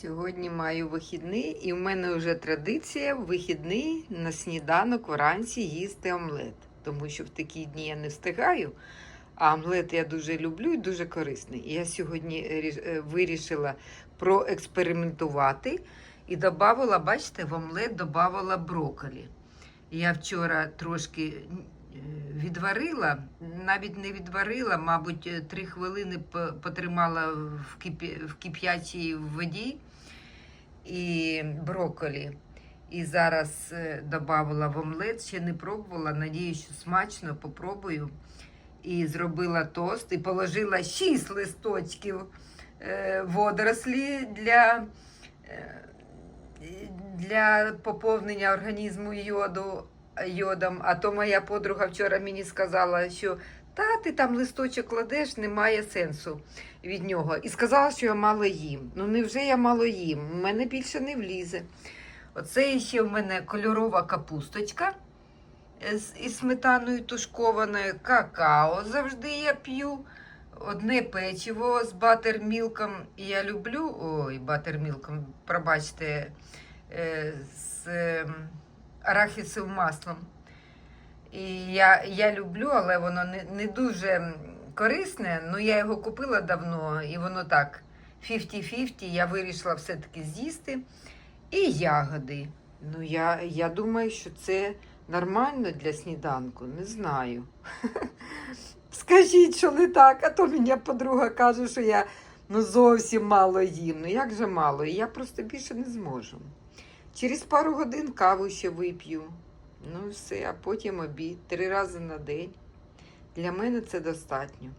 Сьогодні маю вихідний, і в мене вже традиція в вихідний на сніданок вранці їсти омлет. Тому що в такі дні я не встигаю. А омлет я дуже люблю і дуже корисний. Я сьогодні е, вирішила проекспериментувати і додавала, бачите, в омлет додавала брокколі. Я вчора трошки е, відварила, навіть не відварила, мабуть, три хвилини потримала в, в кип'ячій воді і брокколі. І зараз е, додавала в омлет, ще не пробувала. Надіюсь, що смачно попробую. І зробила тост, і положила 6 листочків е, водорослі для, е, для поповнення організму йоду, йодом. А то моя подруга вчора мені сказала, що та ти там листочок кладеш, немає сенсу від нього. І сказала, що я мало їм. Ну невже я мало їм? У мене більше не влізе. Оце ще в мене кольорова капусточка із сметаною тушкованою, какао завжди я п'ю. Одне печиво з батермілком. Я люблю. Ой, батермілком, пробачте, е, з арахісовим маслом. І я, я люблю, але воно не, не дуже корисне. Ну я його купила давно, і воно так 50-50, я вирішила все-таки з'їсти. І ягоди. Ну, я, я думаю, що це нормально для сніданку, не знаю. Скажіть, що не так, а то мені подруга каже, що я ну, зовсім мало їм. Ну як же мало? І я просто більше не зможу. Через пару годин каву ще вип'ю. Ну і все, а потім обід три рази на день. Для мене це достатньо.